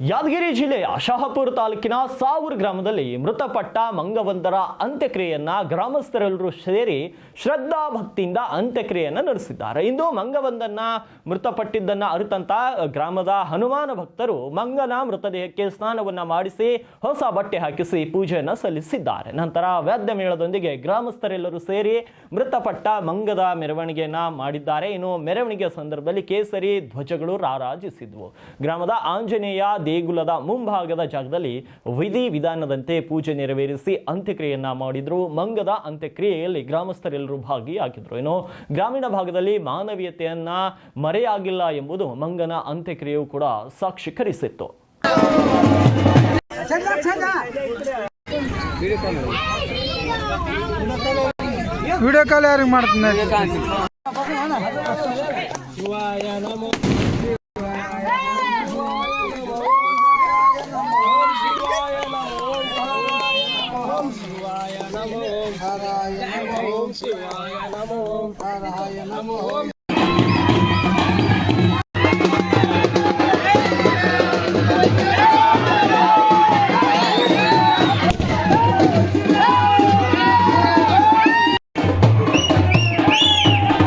ಯಾದಗಿರಿ ಜಿಲ್ಲೆಯ ಶಹಾಪುರ ತಾಲೂಕಿನ ಸಾವೂರ್ ಗ್ರಾಮದಲ್ಲಿ ಮೃತಪಟ್ಟ ಮಂಗವಂತರ ಅಂತ್ಯಕ್ರಿಯೆಯನ್ನ ಗ್ರಾಮಸ್ಥರೆಲ್ಲರೂ ಸೇರಿ ಶ್ರದ್ಧಾ ಭಕ್ತಿಯಿಂದ ಅಂತ್ಯಕ್ರಿಯೆಯನ್ನ ನಡೆಸಿದ್ದಾರೆ. ಇಂದು ಮಂಗವಂದನ್ನ ಮೃತಪಟ್ಟಿದ್ದನ್ನ ಅರಿತಂತ ಗ್ರಾಮದ ಹನುಮಾನ ಭಕ್ತರು ಮಂಗನ ಮೃತದೇಹಕ್ಕೆ ಸ್ನಾನವನ್ನ ಮಾಡಿಸಿ ಹೊಸ ಬಟ್ಟೆ ಹಾಕಿಸಿ ಪೂಜೆಯನ್ನ ಸಲ್ಲಿಸಿದ್ದಾರೆ. ನಂತರ ವಾದ್ಯ ಮೇಳದೊಂದಿಗೆ ಗ್ರಾಮಸ್ಥರೆಲ್ಲರೂ ಸೇರಿ ಮೃತಪಟ್ಟ ಮಂಗದ ಮೆರವಣಿಗೆಯನ್ನ ಮಾಡಿದ್ದಾರೆ. ಇನ್ನು ಮೆರವಣಿಗೆಯ ಸಂದರ್ಭದಲ್ಲಿ ಕೇಸರಿ ಧ್ವಜಗಳು ರಾರಾಜಿಸಿದ್ವು. ಗ್ರಾಮದ ಆಂಜನೇಯ ದೇಗುಲದ ಮುಂಭಾಗದ ಜಾಗದಲ್ಲಿ ವಿಧಿ ವಿಧಾನದಂತೆ ಪೂಜೆ ನೆರವೇರಿಸಿ ಅಂತ್ಯಕ್ರಿಯೆಯನ್ನ ಮಾಡಿದ್ರು. ಮಂಗದ ಅಂತ್ಯಕ್ರಿಯೆಯಲ್ಲಿ ಗ್ರಾಮಸ್ಥರೆಲ್ಲರೂ ಭಾಗಿಯಾಗಿದ್ರು. ಏನೋ ಗ್ರಾಮೀಣ ಭಾಗದಲ್ಲಿ ಮಾನವೀಯತೆಯನ್ನ ಮರೆಯಾಗಿಲ್ಲ ಎಂಬುದು ಮಂಗನ ಅಂತ್ಯಕ್ರಿಯೆಯು ಕೂಡ ಸಾಕ್ಷೀಕರಿಸಿತ್ತು. ವಿಡಿಯೋ ಕಾಲ್ ಯಾರಿಗೆ ಮಾಡ್ತೀನಿ நமோ ஹராய நமோ சிவாய நமோ ஹராய நமோ